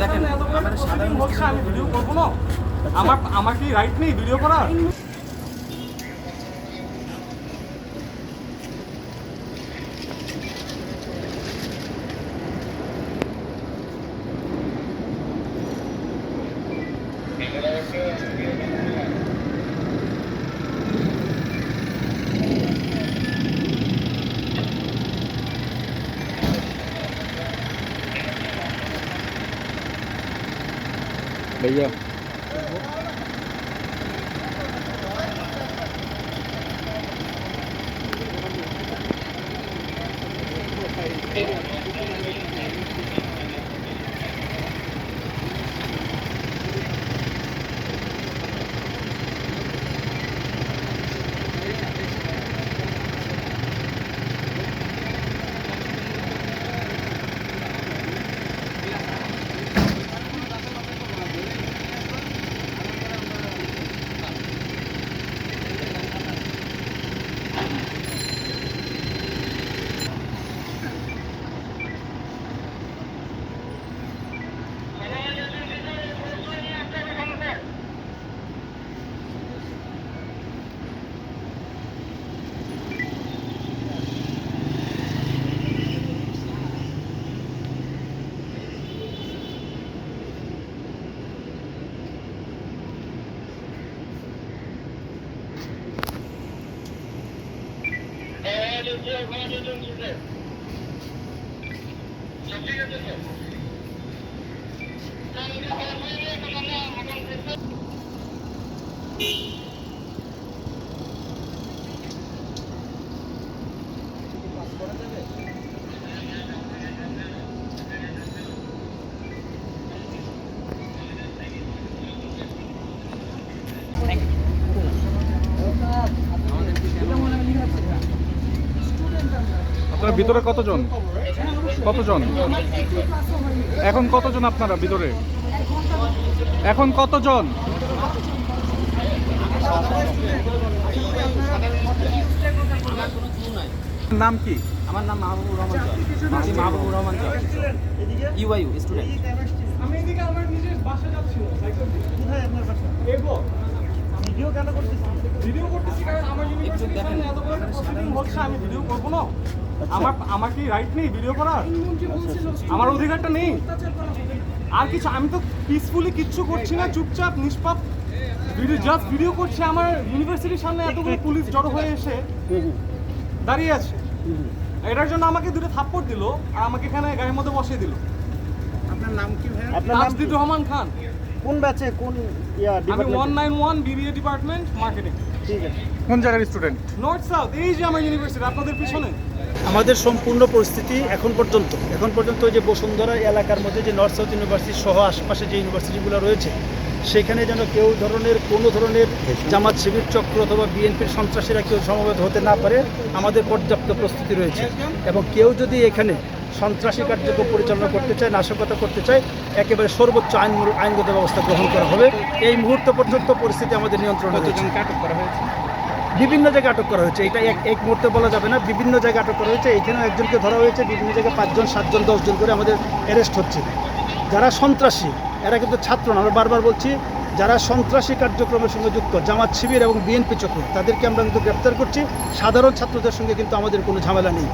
দেখেন আমার সাধারণ ভিডিও করব না? আমার আমার কি রাইট নেই ভিডিও করার। bây giờ Bye. Thank you. আপনারা ভিতরে কতজন? কতজন? এখন কতজন আপনারা ভিতরে? এখন কতজন? নাম কি? আমার নাম মাহবুবুর রহমান আমি মাহবুবুর রহমান ইউআইউ স্টুডেন্ট আমি এদিকে আমার নিজের বাসা যাচ্ছি। সাইকেল কোথায় আপনার বাসা? এগো। ভিডিও কেন করতেছি ভিডিও করতেছি কারণ আমার ইউনিভার্সিটির সামনে এত বড় প্রসিডিং হচ্ছে আমি ভিডিও করব না। আমার আমার কি রাইট নেই? ভিডিও করার? আমার অধিকারটা নেই। আর কিছু আমি তো পিসফুলি কিচ্ছু করছি না চুপচাপ নিষ্পাপ ভিডিও জাস্ট ভিডিও করছি। আমার ইউনিভার্সিটির সামনে এতগুলো পুলিশ জড়ো হয়ে এসে দাঁড়িয়ে আছে। এটার জন্য আমাকে দুটো থাপ্পড় দিল আর আমাকে এখানে গাড়ির মধ্যে বসিয়ে দিল। আপনার নাম কি ভাই আপনার নাম রহমান খান। কোন ব্যাচে কোন ইয়া আমি department one nine one BBA department marketing ঠিক আছে। কোন জায়গার স্টুডেন্ট নর্থ সাউথ এই যে আমার ইউনিভার্সিটি আপনাদের পিছনে। আমাদের সম্পূর্ণ পরিস্থিতি এখন পর্যন্ত এখন পর্যন্ত ওই যে বসুন্ধরা এলাকার মধ্যে যে নর্থ সাউথ ইউনিভার্সিটি সহ আশপাশে যে ইউনিভার্সিটিগুলো রয়েছে সেখানে যেন কেউ ধরনের কোনো ধরনের জামাত শিবির চক্র অথবা বিএনপির সন্ত্রাসীরা কেউ সমবেত হতে না পারে আমাদের পর্যাপ্ত প্রস্তুতি রয়েছে। এবং কেউ যদি এখানে সন্ত্রাসী কার্যক্রম পরিচালনা করতে চায় নাশকতা করতে চায় একেবারে সর্বোচ্চ আইন আইনগত ব্যবস্থা গ্রহণ করা হবে। এই মুহূর্ত পর্যন্ত পরিস্থিতি আমাদের নিয়ন্ত্রণে আটক করা হয়েছে? বিভিন্ন জায়গায় আটক করা হয়েছে। এটা এক এক মুহূর্তে বলা যাবে না। বিভিন্ন জায়গায় আটক করা হয়েছে। এখানেও একজনকে ধরা হয়েছে। বিভিন্ন জায়গায় পাঁচজন সাতজন দশজন করে আমাদের অ্যারেস্ট হচ্ছে। যারা সন্ত্রাসী এরা কিন্তু ছাত্র না। আমরা বারবার বলছি যারা সন্ত্রাসী কার্যক্রমের সঙ্গে যুক্ত জামাত শিবির এবং বিএনপি চক্র তাদেরকে আমরা কিন্তু গ্রেপ্তার করছি। সাধারণ ছাত্রদের সঙ্গে কিন্তু আমাদের কোনো ঝামেলা নেই।